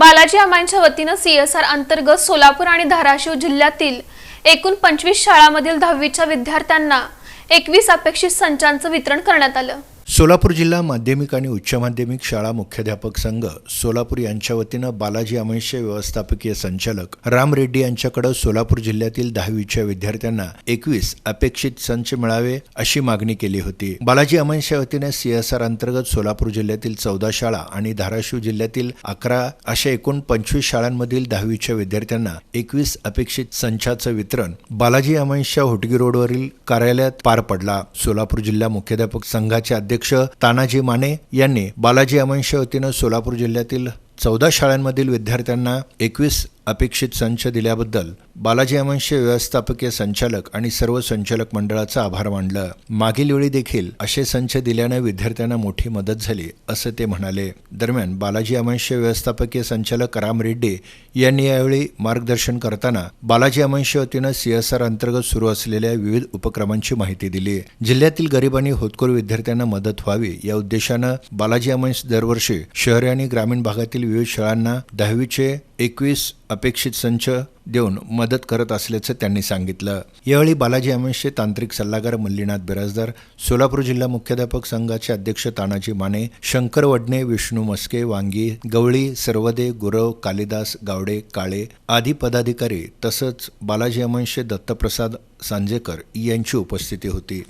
बालाजी अमांच्या वतीनं सीएसआर अंतर्गत सोलापूर आणि धाराशिव जिल्ह्यातील एकूण पंचवीस शाळांमधील दहावीच्या विद्यार्थ्यांना एकवीस अपेक्षित संचांचं वितरण करण्यात आलं. सोलापूर जिल्हा माध्यमिक आणि उच्च माध्यमिक शाळा मुख्याध्यापक संघ सोलापूर यांच्या वतीनं बालाजी अमैश्य व्यवस्थापकीय संचालक राम रेड्डी यांच्याकडे सोलापूर जिल्ह्यातील दहावीच्या विद्यार्थ्यांना एकवीस अपेक्षित संच मिळावे अशी मागणी केली होती. बालाजी अमैश्य वतीने सीएसआर अंतर्गत सोलापूर जिल्ह्यातील चौदा शाळा आणि धाराशिव जिल्ह्यातील अकरा अशा एकूण पंचवीस शाळांमधील दहावीच्या विद्यार्थ्यांना एकवीस अपेक्षित संचाचं वितरण बालाजी अमैश्य होटगी रोडवरील कार्यालयात पार पडला. सोलापूर जिल्हा मुख्याध्यापक संघाचे अध्यक्ष तानाजी माने यांनी बालाजी अमैश्य वतीनं सोलापूर जिल्ह्यातील चौदा शाळांमधील विद्यार्थ्यांना एकवीस अपेक्षित संच दिल्याबद्दल बालाजी अमंश व्यवस्थापकीय संचालक आणि सर्व संचालक मंडळाचा आभार मानलं. मागील वेळी देखील असे संच दिल्यानं विद्यार्थ्यांना मोठी मदत झाली असं ते म्हणाले. दरम्यान बालाजी अमंश व्यवस्थापकीय संचालक राम रेड्डी यांनी यावेळी मार्गदर्शन करताना बालाजी अमंश वतीनं सीएसआर अंतर्गत सुरू असलेल्या विविध उपक्रमांची माहिती दिली. जिल्ह्यातील गरीब आणि होतकोर विद्यार्थ्यांना मदत व्हावी या उद्देशानं बालाजी अमंश दरवर्षी शहरी आणि ग्रामीण भागातील विविध शाळांना दहावीचे एकवीस अपेक्षित संच देऊन मदत करत असल्याचं त्यांनी सांगितलं. यावेळी बालाजी अमेशचे तांत्रिक सल्लागार मल्लीनाथ बिराजदार सोलापूर जिल्हा मुख्याध्यापक संघाचे अध्यक्ष तानाजी माने शंकर वडणे विष्णू मस्के वांगी गवळी सर्वदे गुरव कालिदास गावडे काळे आदी पदाधिकारी तसंच बालाजी अमेशचे दत्तप्रसाद सांजेकर यांची उपस्थिती होती.